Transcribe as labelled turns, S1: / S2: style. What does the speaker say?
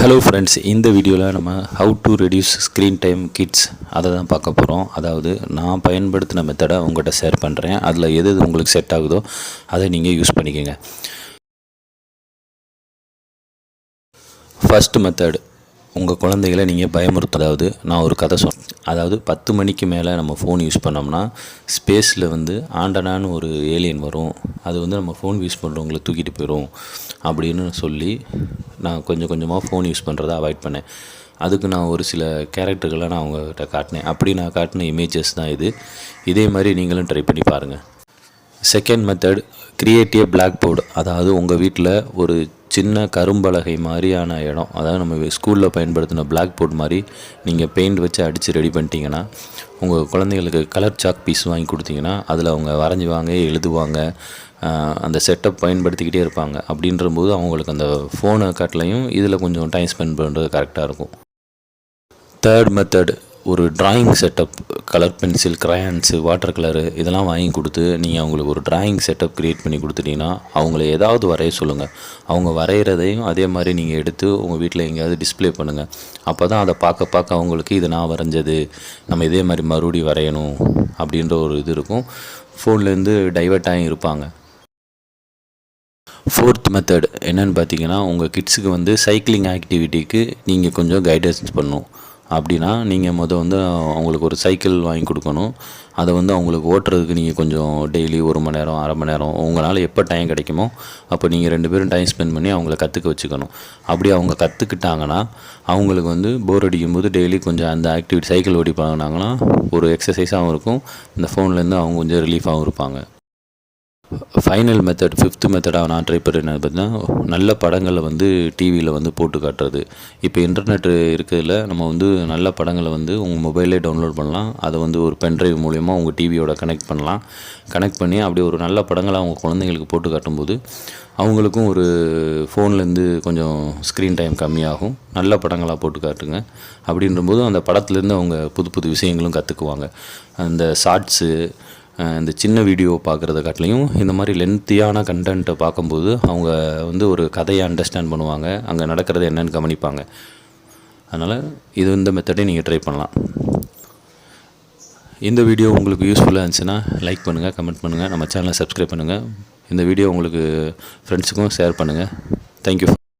S1: Hello friends இந்த வீடியோவில் நம்ம how to reduce screen time kids அதை தான் பார்க்க போகிறோம் அதாவது நான் பயன்படுத்தின மெத்தடை உங்கள்கிட்ட ஷேர் பண்ணுறேன் அதில் எது எது உங்களுக்கு செட் ஆகுதோ அதை நீங்கள் யூஸ் பண்ணிக்கோங்க. ஃபர்ஸ்ட் மெத்தட் உங்கள் குழந்தைகளை நீங்கள் பயமுறுத்த அதாவது நான் ஒரு கதை சொன்னேன் அதாவது பத்து மணிக்கு மேலே நம்ம ஃபோன் யூஸ் பண்ணோம்னா ஸ்பேஸில் வந்து ஆண்டனான்னு ஒரு ஏலியன் வரும். அது வந்து நம்ம ஃபோன் யூஸ் பண்ணுறவங்களை தூக்கிட்டு போயிடும் அப்படின்னு சொல்லி நான் கொஞ்சம் கொஞ்சமாக ஃபோன் யூஸ் பண்ணுறதை அவாய்ட் பண்ணேன். அதுக்கு நான் ஒரு சில கேரக்டர்களை நான் அவங்ககிட்ட காட்டினேன். அப்படி நான் காட்டின இமேஜஸ் தான் இது. இதே மாதிரி நீங்களும் ட்ரை பண்ணி பாருங்கள் second method creative black board அதாவது உங்கள் வீட்டில் ஒரு சின்ன கரும்பலகை மாதிரியான இடம். அதாவது நம்ம ஸ்கூலில் பயன்படுத்தின பிளாக் போர்ட் மாதிரி நீங்கள் பெயிண்ட் வச்சு அடித்து ரெடி பண்ணிட்டீங்கன்னா உங்கள் குழந்தைங்களுக்கு கலர் சாக் பீஸ் வாங்கி கொடுத்தீங்கன்னா அதில் அவங்க வரைஞ்சுவாங்க எழுதுவாங்க அந்த செட்டப் பயன்படுத்திக்கிட்டே இருப்பாங்க. அப்படின்றபோது அவங்களுக்கு அந்த ஃபோனை காட்டிலையும் இதில் கொஞ்சம் டைம் ஸ்பெண்ட் பண்ணுறது கரெக்டாக இருக்கும். தேர்ட் மெத்தட் ஒரு drawing setup colour pencil crayons water colour இதெல்லாம் வாங்கி கொடுத்து நீங்கள் அவங்களுக்கு ஒரு டிராயிங் செட்டப் க்ரியேட் பண்ணி கொடுத்துட்டீங்கன்னா அவங்கள ஏதாவது வரைய சொல்லுங்கள் அவங்க வரைகிறதையும் அதே மாதிரி நீங்கள் எடுத்து உங்கள் வீட்டில் எங்கேயாவது டிஸ்ப்ளே பண்ணுங்கள் அப்போ தான் அதை பார்க்க பார்க்க அவங்களுக்கு இது நான் வரைஞ்சது நம்ம இதே மாதிரி மறுபடியும் வரையணும் அப்படின்ற ஒரு இது இருக்கும். ஃபோன்லேருந்து டைவெர்ட் ஆகி இருப்பாங்க. ஃபோர்த் மெத்தட் என்னென்னு பார்த்தீங்கன்னா உங்கள் கிட்ஸுக்கு வந்து சைக்கிளிங் ஆக்டிவிட்டிக்கு நீங்கள் கொஞ்சம் கைடன்ஸ் பண்ணணும். அப்படின்னா நீங்கள் மொதல் வந்து அவங்களுக்கு ஒரு சைக்கிள் வாங்கி கொடுக்கணும். அதை வந்து அவங்களுக்கு ஓட்டுறதுக்கு நீங்கள் கொஞ்சம் டெய்லி ஒரு மணி நேரம் அரை மணி நேரம் உங்களால் எப்போ டைம் கிடைக்குமோ அப்போ நீங்கள் ரெண்டு பேரும் டைம் ஸ்பெண்ட் பண்ணி அவங்கள கற்றுக்க வச்சுக்கணும். அப்படி அவங்க கற்றுக்கிட்டாங்கன்னா அவங்களுக்கு வந்து போர் அடிக்கும்போது டெய்லி கொஞ்சம் அந்த ஆக்டிவிட்டி சைக்கிள் ஓடி பழகினாங்கன்னா ஒரு எக்ஸசைஸாகவும் இருக்கும். இந்த ஃபோன்லேருந்து அவங்க கொஞ்சம் ரிலீஃபாகவும் இருப்பாங்க. ஃபைனல் மெத்தட் ஃபிஃப்த் மெத்தடாக நான் ட்ரை பண்ணுறது பார்த்தீங்கன்னா நல்ல படங்களை வந்து டிவியில் வந்து போட்டு காட்டுறது. இப்போ இன்டர்நெட் இருக்கிறதுல நம்ம வந்து நல்ல படங்களை வந்து உங்கள் மொபைலே டவுன்லோட் பண்ணலாம். அதை வந்து ஒரு பென்ட்ரைவ் மூலயமா உங்கள் டிவியோட கனெக்ட் பண்ணலாம். கனெக்ட் பண்ணி அப்படி ஒரு நல்ல படங்களை அவங்க குழந்தைங்களுக்கு போட்டு காட்டும்போது அவங்களுக்கும் ஒரு ஃபோன்லேருந்து கொஞ்சம் ஸ்க்ரீன் டைம் கம்மியாகும். நல்ல படங்களாக போட்டு காட்டுங்க. அப்படின்றபோது அந்த படத்துலேருந்து அவங்க புது புது விஷயங்களும் கற்றுக்குவாங்க அந்த ஷார்ட்ஸு இந்த சின்ன வீடியோ பார்க்குறத காட்டிலையும் இந்த மாதிரி லென்த்தியான கண்டென்ட்டை பார்க்கும்போது அவங்க வந்து ஒரு கதையை அண்டர்ஸ்டாண்ட் பண்ணுவாங்க. அங்கே நடக்கிறது என்னென்னு கவனிப்பாங்க. அதனால் இது இந்த மெத்தடை நீங்கள் ட்ரை பண்ணலாம். இந்த வீடியோ உங்களுக்கு யூஸ்ஃபுல்லாக இருந்துச்சுன்னா லைக் பண்ணுங்கள் கமெண்ட் பண்ணுங்கள் நம்ம சேனலை சப்ஸ்கிரைப் பண்ணுங்கள் இந்த வீடியோ உங்களுக்கு ஃப்ரெண்ட்ஸுக்கும் ஷேர் பண்ணுங்கள் தேங்க்யூ